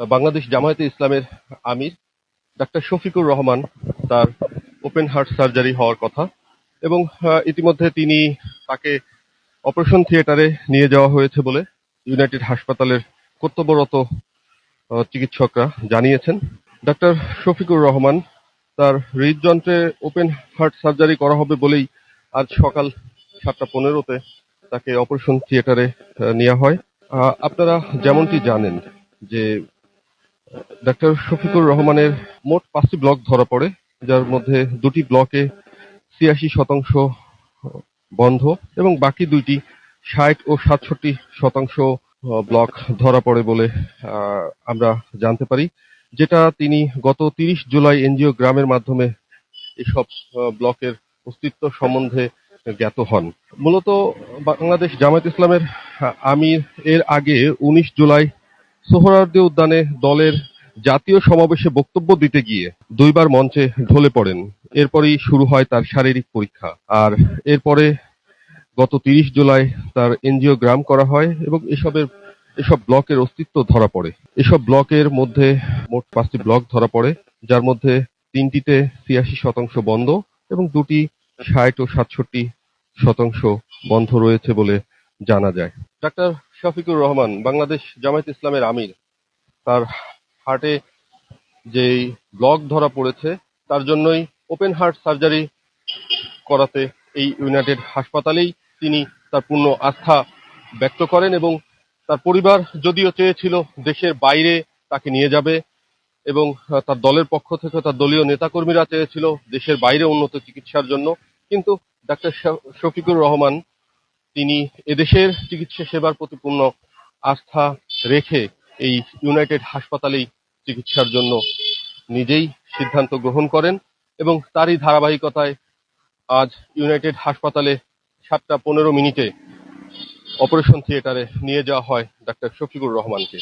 বাংলাদেশ জামায়াতে ইসলামের আমির, ডাক্তার শফিকুর রহমান তার open heart surgery হওয়ার কথা এবং ইতিমধ্যে তিনি তাকে অপারেশন থিয়েটারে নিয়ে যাওয়া হয়েছে বলে ইউনাইটেড হাসপাতালের কর্তব্যরত চিকিৎসকরা জানিয়েছেন। ডাক্তার শফিকুর রহমান তার হৃদযন্ত্রে ওপেন হার্ট সার্জারি করা হবে বলেই আজ সকাল সাতটা পনেরোতে তাকে অপারেশন থিয়েটারে নেওয়া হয়। আপনারা যেমনটি জানেন যে ডাক্তার শফিকুর রহমানের মোট পাঁচটি ব্লক ধরা পড়ে, যার মধ্যে দুটি ব্লকে ছিয়াশি শতাংশ বন্ধ এবং বাকি দুইটি ষাট ও সাতষট্টি শতাংশ ব্লক ধরা পড়ে বলে আমরা জানতে পারি। যেটা তিনি গত তিরিশ জুলাই এনজিও গ্রামের মাধ্যমে এসব ব্লকের অস্তিত্ব সম্বন্ধে জ্ঞাত হন। মূলত বাংলাদেশ জামায়াত ইসলামের আমির এর আগে উনিশ জুলাই সোহরাওয়ার্দী উদ্যানে দলের জাতীয় সমাবেশে বক্তব্য দিতে গিয়ে দুইবার মঞ্চে ঢলে পড়েন। এরপরেই শুরু হয় তার শারীরিক পরীক্ষা। আর এরপরে গত তিরিশ জুলাই তার এনজিও গ্রাম করা হয় এবং এসবের এসব ব্লকের অস্তিত্ব ধরা পড়ে। এসব ব্লকের মধ্যে মোট পাঁচটি ব্লক ধরা পড়ে, যার মধ্যে তিনটিতে ছিয়াশি শতাংশ বন্ধ এবং দুটি ষাট ও সাতষট্টি শতাংশ বন্ধ রয়েছে বলে জানা যায়। ডাক্তার শফিকুর রহমান, বাংলাদেশ জামায়াত ইসলামের আমির। তার হার্টে যেই ব্লক ধরা পড়েছে, তার জন্যই ওপেন হার্ট সার্জারি করাতে এই ইউনাইটেড হাসপাতালেই তিনি তার পূর্ণ আস্থা ব্যক্ত করেন এবং তার পরিবার যদিও চেয়েছিল দেশের বাইরে তাকে নিয়ে যাবে এবং তার দলের পক্ষ থেকে তার দলীয় নেতাকর্মীরা চেয়েছিল দেশের বাইরে উন্নত চিকিৎসার জন্য, কিন্তু ডাক্তার শফিকুর রহমান তিনি এদেশের চিকিৎসা সেবার প্রতি পূর্ণ আস্থা রেখে এই ইউনাইটেড হাসপাতালেই চিকিৎসার জন্য নিজেই সিদ্ধান্ত গ্রহণ করেন এবং তারই ধারাবাহিকতায় আজ ইউনাইটেড হাসপাতালে সাতটা পনেরো মিনিটে অপারেশন থিয়েটারে নিয়ে যাওয়া হয় ডাক্তার শফিকুর রহমানকে।